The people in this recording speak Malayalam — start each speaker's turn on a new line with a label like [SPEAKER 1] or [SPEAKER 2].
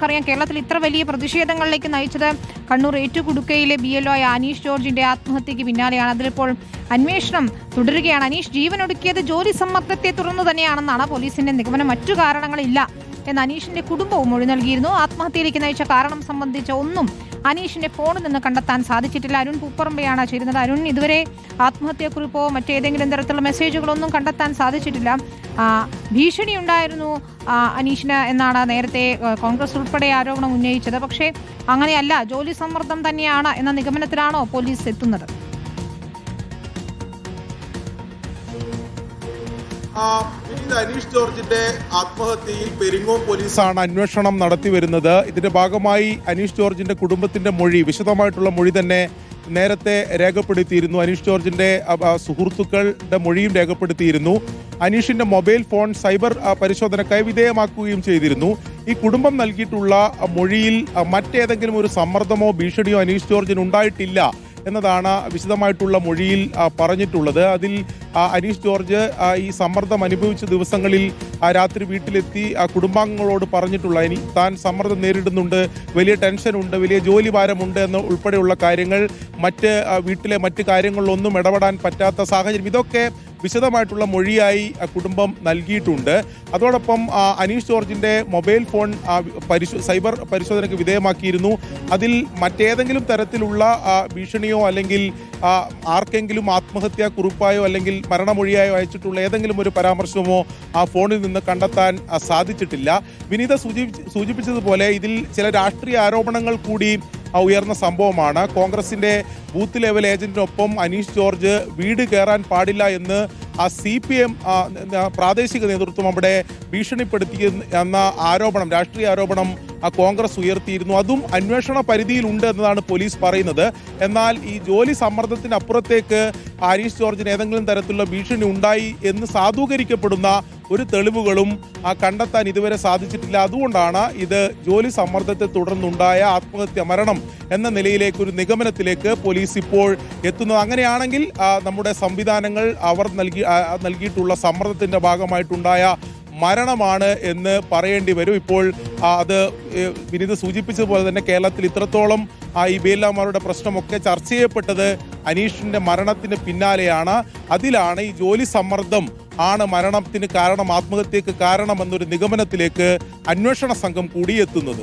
[SPEAKER 1] നമുക്കറിയാം കേരളത്തിൽ ഇത്ര വലിയ പ്രതിഷേധങ്ങളിലേക്ക് നയിച്ചത് കണ്ണൂർ ഏറ്റുകുടുക്കയിലെ ബി എൽ ഒ ആയ അനീഷ് ജോർജിന്റെ ആത്മഹത്യക്ക് പിന്നാലെയാണ്. അതിലിപ്പോൾ അന്വേഷണം തുടരുകയാണ്. അനീഷ് ജീവനൊടുക്കിയത് ജോലി സമ്മർദ്ദത്തെ തുടർന്ന് തന്നെയാണെന്നാണ് പോലീസിന്റെ നിഗമനം. മറ്റു കാരണങ്ങളില്ല. എന്ന് അനീഷിന്റെ കുടുംബവും മൊഴി നൽകിയിരുന്നു. ആത്മഹത്യയിലേക്ക് നയിച്ച കാരണം സംബന്ധിച്ച ഒന്നും അനീഷിന്റെ ഫോണിൽ നിന്ന് കണ്ടെത്താൻ സാധിച്ചിട്ടില്ല. അരുൺ പൂപ്പറമ്പയാണ് ചേരുന്നത്. അരുൺ ഇതുവരെ ആത്മഹത്യക്കുറിപ്പോ മറ്റേതെങ്കിലും തരത്തിലുള്ള മെസ്സേജുകളൊന്നും കണ്ടെത്താൻ സാധിച്ചിട്ടില്ല. ഭീഷണി ഉണ്ടായിരുന്നു അനീഷിന് എന്നാണ് നേരത്തെ കോൺഗ്രസ് ഉൾപ്പെടെ ആരോപണം ഉന്നയിച്ചത്. പക്ഷേ അങ്ങനെയല്ല. ജോലി സമ്മർദ്ദം തന്നെയാണ് എന്ന നിഗമനത്തിലാണോ പോലീസ് എത്തുന്നത്?
[SPEAKER 2] അനീഷ് ജോർജിന്റെ ആത്മഹത്യയിൽ പെരിങ്ങോം പോലീസാണ് അന്വേഷണം നടത്തി വരുന്നത് ഇതിന്റെ ഭാഗമായി അനീഷ് ജോർജിന്റെ കുടുംബത്തിന്റെ മൊഴി വിശദമായിട്ടുള്ള മൊഴി തന്നെ നേരത്തെ രേഖപ്പെടുത്തിയിരുന്നു. അനീഷ് ജോർജിന്റെ സുഹൃത്തുക്കളുടെ മൊഴിയും രേഖപ്പെടുത്തിയിരുന്നു. അനീഷിന്റെ മൊബൈൽ ഫോൺ സൈബർ പരിശോധനക്കായി വിധേയമാക്കുകയും ചെയ്തിരുന്നു. ഈ കുടുംബം നൽകിയിട്ടുള്ള മൊഴിയിൽ മറ്റേതെങ്കിലും ഒരു സമ്മർദ്ദമോ ഭീഷണിയോ അനീഷ് ജോർജിന് ഉണ്ടായിട്ടില്ല എന്നതാണ് വിശദമായിട്ടുള്ള മൊഴിയിൽ പറഞ്ഞിട്ടുള്ളത്. അതിൽ അനീഷ് ജോർജ് ഈ സമ്മർദ്ദം അനുഭവിച്ച ദിവസങ്ങളിൽ രാത്രി വീട്ടിലെത്തി കുടുംബാംഗങ്ങളോട് പറഞ്ഞിട്ടുള്ള ഇനി താൻ സമ്മർദ്ദം നേരിടുന്നുണ്ട് വലിയ ടെൻഷനുണ്ട് വലിയ ജോലി ഭാരമുണ്ട് എന്ന് ഉൾപ്പെടെയുള്ള കാര്യങ്ങൾ മറ്റ് വീട്ടിലെ മറ്റ് കാര്യങ്ങളിലൊന്നും ഇടപെടാൻ പറ്റാത്ത സാഹചര്യം ഇതൊക്കെ വിശദമായിട്ടുള്ള മൊഴിയായി കുടുംബം നൽകിയിട്ടുണ്ട്. അതോടൊപ്പം അനീഷ് ജോർജിന്റെ മൊബൈൽ ഫോൺ പരിശോ സൈബർ പരിശോധനയ്ക്ക് വിധേയമാക്കിയിരുന്നു. അതിൽ മറ്റേതെങ്കിലും തരത്തിലുള്ള ഭീഷണിയോ അല്ലെങ്കിൽ ആർക്കെങ്കിലും ആത്മഹത്യാ കുറിപ്പായോ അല്ലെങ്കിൽ മരണമൊഴിയായോ അയച്ചിട്ടുള്ള ഏതെങ്കിലും ഒരു പരാമർശമോ ആ ഫോണിൽ നിന്ന് കണ്ടെത്താൻ സാധിച്ചിട്ടില്ല. വിനീത സൂചി സൂചിപ്പിച്ചതുപോലെ ഇതിൽ ചില രാഷ്ട്രീയ ആരോപണങ്ങൾ കൂടി ഉയർന്ന സംഭവമാണ്. കോൺഗ്രസിന്റെ ബൂത്ത് ലെവൽ ഏജന്റിനൊപ്പം അനീഷ് ജോർജ് വീട് കയറാൻ പാടില്ല എന്ന് ആ സി പി എം പ്രാദേശിക നേതൃത്വം അവിടെ ഭീഷണിപ്പെടുത്തി എന്ന ആരോപണം രാഷ്ട്രീയ ആരോപണം കോൺഗ്രസ് ഉയർത്തിയിരുന്നു. അതും അന്വേഷണ പരിധിയിലുണ്ട് എന്നതാണ് പോലീസ് പറയുന്നത്. എന്നാൽ ഈ ജോലി സമ്മർദ്ദത്തിനപ്പുറത്തേക്ക് ഹാരീഷ് ജോർജിന് ഏതെങ്കിലും തരത്തിലുള്ള ഭീഷണി ഉണ്ടായി എന്ന് സാധൂകരിക്കപ്പെടുന്ന ഒരു തെളിവുകളും ആ, കണ്ടെത്താൻ ഇതുവരെ സാധിച്ചിട്ടില്ല. അതുകൊണ്ടാണ് ഇത് ജോലി സമ്മർദ്ദത്തെ തുടർന്നുണ്ടായ ആത്മഹത്യ മരണം എന്ന നിലയിലേക്ക് ഒരു നിഗമനത്തിലേക്ക് പോലീസ് ഇപ്പോൾ എത്തുന്നത്. അങ്ങനെയാണെങ്കിൽ നമ്മുടെ സംവിധാനങ്ങൾ അവർ നൽകി നൽകിയിട്ടുള്ള സമ്മർദ്ദത്തിന്റെ ഭാഗമായിട്ടുണ്ടായ മരണമാണ് എന്ന് പറയേണ്ടി വരും. ഇപ്പോൾ അത് വിനീത് സൂചിപ്പിച്ചതുപോലെ തന്നെ കേരളത്തിൽ ഇത്രത്തോളം ആ, ഈ ബേലാമാരുടെ പ്രശ്നമൊക്കെ ചർച്ച ചെയ്യപ്പെട്ടത് അനീഷിന്റെ മരണത്തിന് പിന്നാലെയാണ്. അതിലാണ് ഈ ജോലി സമ്മർദ്ദം ആണ് മരണത്തിന് കാരണം ആത്മഹത്യക്ക് കാരണമെന്നൊരു നിഗമനത്തിലേക്ക് അന്വേഷണ സംഘം കൂടി എത്തുന്നത്